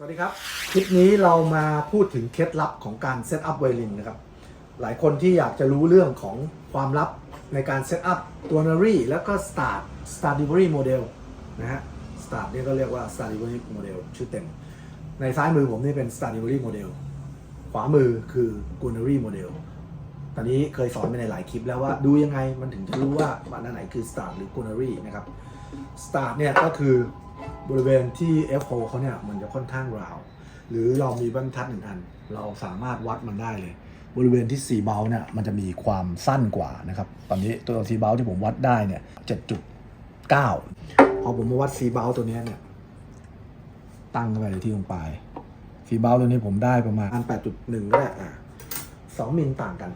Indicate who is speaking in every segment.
Speaker 1: สวัสดีครับ คลิปนี้เรามาพูดถึงเคล็ดลับของการเซตอัพไวลินนะครับ หลายคนที่อยากจะรู้เรื่องของความลับในการเซตอัพตัวนารีแล้วก็ Start Stradivarius Model นะฮะ Start นี่ก็เรียกว่า Stradivarius Model ชื่อเต็ม ในซ้ายมือผมนี่เป็น Stradivarius Model ขวามือคือ g u n a r i Model ตอนนี้เคยสอนไปในหลายคลิปแล้วว่าดูยังไงมันถึงจะรู้ว่าอันไหนคือ Start หรือ g u n a r i นะครับ Start เนี่ยก็คือ บริเวณที่ F4 เขาเนี่ยมันจะค่อนข้างราว หรือเรามีบรรทัดหนึ่งอัน เราสามารถวัดมันได้เลย บริเวณที่ 4 เบลเนี่ยมันจะมีความสั้นกว่านะครับ ตอนนี้ตัว4เบลที่ผมวัดได้เนี่ย7.9 พอผมมาวัด4เบลตัวนี้เนี่ย ตั้งเข้าไปเลยที่ตรงปลาย4เบลตัวนี้ผมได้ประมาณ8.1ก็ได้อะ2มิลต่างกัน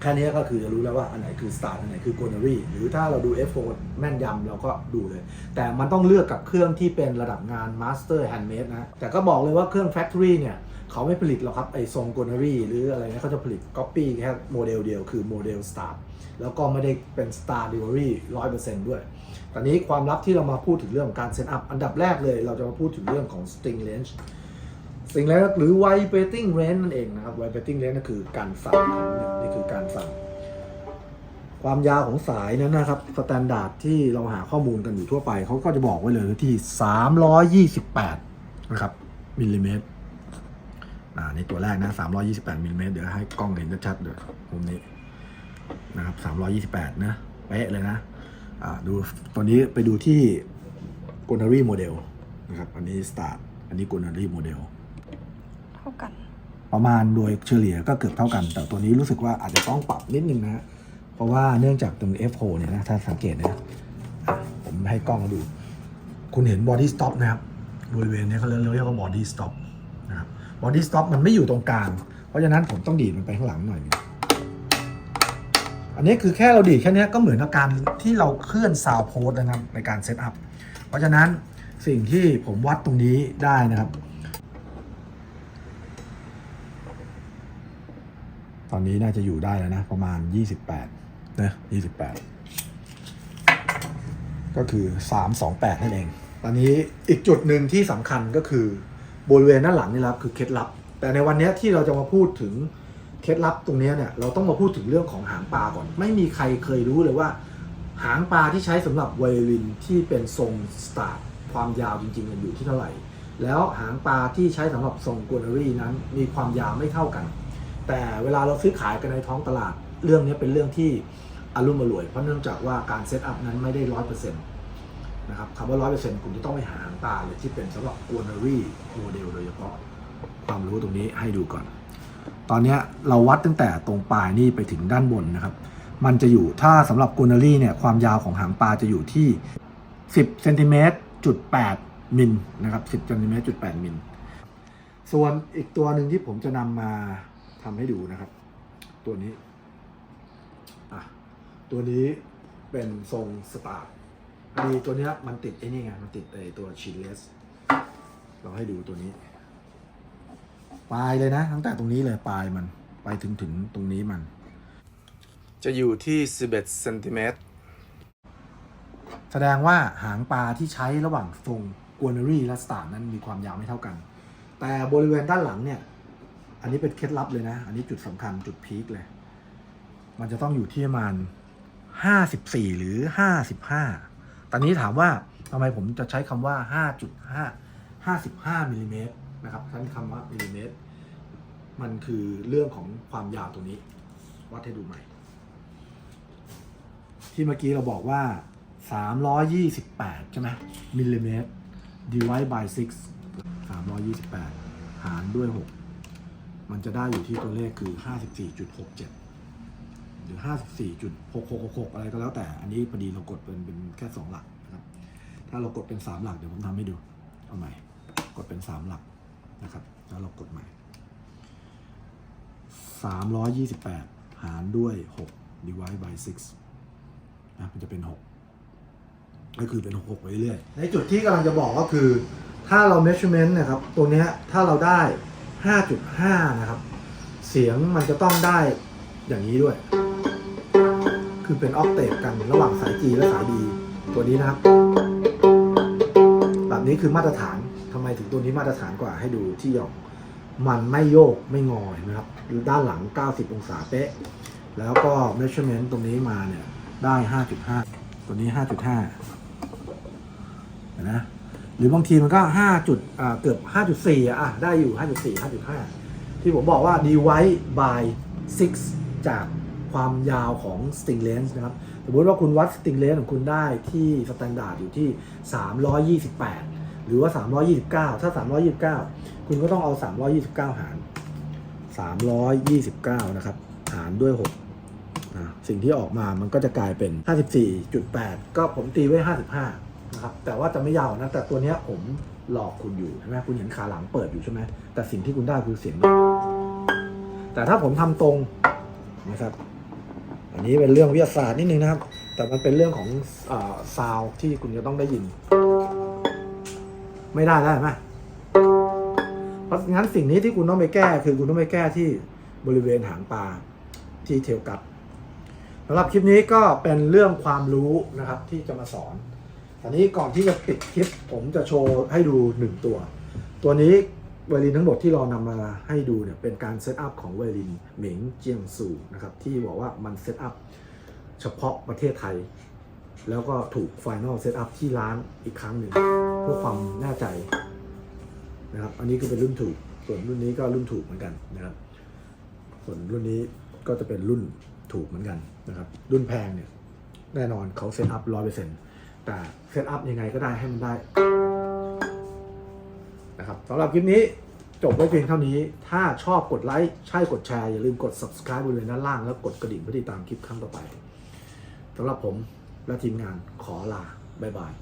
Speaker 1: แค่นี้ก็คือจะรู้แล้วว่าอันไหนคือ Start อันไหนคือ g o n a r y หรือถ้าเราดู F4 แม่นยำเราก็ดูเลย แต่มันต้องเลือกกับเครื่องที่เป็นระดับงาน Master Handmade นะ แต่ก็บอกเลยว่าเครื่อง Factory เนี่ยเขาไม่ผลิตหรอกครับ ไอ้ทรง g o n a r y หรืออะไรเนี่ยเขาจะผลิต Copy แค่โมเดลเดียวคือโมเดล Start แล้วก็ไม่ได้เป็น Star Delivery 100%ด้วย ตอนนี้ความลับที่เรามาพูดถึงเรื่องของการเซตอัพอันดับแรกเลยเราจะมาพูดถึงเรื่องของ String Range สิ่งแรกหรือ vibrating range นั่นเองนะครับ vibrating range ก็คือการสั่นของนี่คือการสั่นความยาวของสายนั้นนะครับสแตนดาร์ดที่เราหาข้อมูลกันอยู่ทั่วไป เขาก็จะบอกไว้เลยที่ 328 นะครับมิลลิเมตรอ่านี่ตัวแรกนะ 328มิลลิเมตรเดี๋ยวให้กล้องเห็นชัดๆเดี๋ยวมุมนี้นะครับ328 นะเป๊ะเลยนะอ่าดูตัวนี้ไปดูที่ g o n a r y Model นะครับ อันนี้ Start อันนี้ g o n a r y Model
Speaker 2: เท่ากัน
Speaker 1: ประมาณโดยเฉลี่ยก็เกือบเท่ากัน แต่ตัวนี้รู้สึกว่าอาจจะต้องปรับนิดนึงนะเพราะว่าเนื่องจากตรง F4 เนี่ยนะถ้าสังเกตนะผมให้กล้องดู คุณเห็น body stop นะครับบริเวณนี้เขาเรียกเรียกว่า body stop นะครับ body stop มันไม่อยู่ตรงกลางเพราะฉะนั้นผมต้องดีดมันไปข้างหลังหน่อยนึงอันนี้คือแค่เราดีดแค่นี้ก็เหมือนกับการที่เราเคลื่อนซาวโพสนะครับในการเซตอัพ เพราะฉะนั้นสิ่งที่ผมวัดตรงนี้ได้นะครับ ตอนนี้น่าจะอยู่ได้แล้วนะ ประมาณ 28นะ28 ก็คือ 328 นั่นเอง ตอนนี้อีกจุดหนึ่งที่สำคัญก็คือบริเวณด้านหลังนี่แหละครับคือเคล็ดลับ แต่ในวันนี้ที่เราจะมาพูดถึงเคล็ดลับตรงนี้เนี่ยเราต้องมาพูดถึงเรื่องของหางปลาก่อน ไม่มีใครเคยรู้เลยว่า หางปลาที่ใช้สำหรับไวโอลินที่เป็นทรงสตาร์ทความยาวจริงๆมันอยู่ที่เท่าไหร่ แล้วหางปลาที่ใช้สำหรับทรงกวนารีนั้น มีความยาวไม่เท่ากัน แต่เวลาเราซื้อขายกันในท้องตลาด เรื่องนี้เป็นเรื่องที่อารมณ์อร่วย เพราะเนื่องจากว่าการเซตอัพนั้นไม่ได้ร้อยเปอร์เซ็นต์นะครับคำว่าร้อยเปอร์เซ็นต์คุณจะต้องไปหาหางตาเลยที่เป็นสำหรับกัวนารีโมเดลโดยเฉพาะความรู้ตรงนี้ให้ดูก่อน ตอนนี้เราวัดตั้งแต่ตรงปลายนี่ไปถึงด้านบนนะครับ มันจะอยู่ถ้าสำหรับกัวนารีเนี่ยความยาวของหางปลาจะอยู่ที่ 10เซนติเมตรจุด8มิลนะครับ10เซนติเมตรจุด8มิลส่วนอีกตัวหนึ่งที่ผมจะนำมา ทำให้ดูนะครับ ตัวนี้อะตัวนี้เป็นทรงสตาร์ทพอดีตัวเนี้ยมันติดไอ้นี่ไงมันติดไอ้ตัวชินเลสเราให้ดูตัวนี้ ปลายเลยนะ ตั้งแต่ตรงนี้เลยปลายมันไปถึงถึงตรงนี้มัน
Speaker 3: จะอยู่ที่ 11เซนติเมตร
Speaker 1: แสดงว่าหางปลาที่ใช้ระหว่างทรงกวนรีและสตาร์นั้นมีความยาวไม่เท่ากัน แต่บริเวณด้านหลังเนี่ย อันนี้เป็นเคล็ดลับเลยนะ อันนี้จุดสำคัญจุดพีคเลย มันจะต้องอยู่ที่ประมาณ54หรือ55ตอนนี้ถามว่าทำไมผมจะใช้คำว่า5.5 55มิลลิเมตรนะครับใช้คำว่ามิลลิเมตร มันคือเรื่องของความยาวตรงนี้ วัดให้ดูใหม่ ที่เมื่อกี้เราบอกว่า 328 ใช่ไหมมิลลิเมตร divide by 6 328 หารด้วย 6 มันจะได้อยู่ที่ตัวเลขคือ 54.67 หรือ 54.6666 อะไรก็แล้วแต่ อันนี้พอดีเรากดเป็นเป็นแค่ 2 หลักนะครับ ถ้าเรากดเป็น 3 หลักเดี๋ยวผมทำให้ดู เอาใหม่ กดเป็น 3 หลักนะครับ แล้วเรากดใหม่ 328 หารด้วย 6 divide by 6นะมันจะเป็น 6 ก็คือเป็น 6 6ไปเรื่อย ในจุดที่กำลังจะบอกก็คือ ถ้าเรา measurement นะครับ ตรงเนี้ยถ้าเราได้ 5.5 นะครับ เสียงมันจะต้องได้อย่างนี้ด้วย คือเป็นออกเตปกันระหว่างสาย G และสาย D ตัวนี้นะครับ แบบนี้คือมาตรฐานธรรมไมถึงตัวนี้มาตรฐานกว่าให้ดูที่หย่องมันไม่โยกไม่งอเห็นไหมครับ ด้านหลัง 90 องศาเป๊ะ แล้วก็ measurement ตรงนี้มาเนี่ย ได้ 5.5 ตัวนี้ 5.5เห็นนะ หรือบางทีมันก็5จุดเกือบ5.4อะได้อยู่5.4 5.5ที่ผมบอกว่า divide by 6 จากความยาวของ string length นะครับ สมมติว่าคุณวัด string length ของคุณได้ที่ standard อยู่ที่ 328 หรือว่า 329 ถ้า 329 คุณก็ต้องเอา 329 หาร 329 นะครับ หารด้วย6สิ่งที่ออกมามันก็จะกลายเป็น 54.8 ก็ผมตีไว้ 55 นะครับแต่ว่าจะไม่ยาวนะแต่ตัวเนี้ยผมหลอกคุณอยู่ใช่ไหมคุณเห็นขาหลังเปิดอยู่ใช่ไหมแต่สิ่งที่คุณได้คือเสียงแต่ถ้าผมทำตรงนะครับ อันนี้เป็นเรื่องวิทยาศาสตร์นิดนึงนะครับ แต่มันเป็นเรื่องของซาวที่คุณจะต้องได้ยิน ไม่ได้ได้ไหมเพราะงั้นสิ่งนี้ที่คุณต้องไปแก้ คือคุณต้องไปแก้ที่บริเวณหางปลาที่เทลกัดสำหรับคลิปนี้ก็เป็นเรื่องความรู้นะครับที่จะมาสอน อันนี้ก่อนที่จะปิดคลิป ผมจะโชว์ให้ดูหนึ่งตัว ตัวนี้ไวลินทั้งหมดที่เรานำมาให้ดูเนี่ยเป็นการเซตอัพของไวลินเหมิงเจียงซูนะครับที่บอกว่ามันเซตอัพเฉพาะประเทศไทย แล้วก็ถูกไฟนอลเซตอัพที่ร้านอีกครั้งหนึ่งเพื่อความแน่ใจนะครับอันนี้ก็เป็นรุ่นถูก ส่วนรุ่นนี้ก็รุ่นถูกเหมือนกันนะครับส่วนรุ่นนี้ก็จะเป็นรุ่นถูกเหมือนกันนะครับรุ่นแพงเนี่ยแน่นอนเขาเซตอัพร้อยเปอร์เซ็นต์ แต่เซตอัพยังไงก็ได้ให้มันได้นะครับสำหรับคลิปนี้จบไว้เพียงเท่านี้ ถ้าชอบกดไลค์ ใช่กดแชร์ อย่าลืมกด subscribe บริเวณด้านล่าง แล้วกดกระดิ่งเพื่อติดตามคลิปครั้งต่อไปสำหรับผมและทีมงานขอลา บ๊ายบาย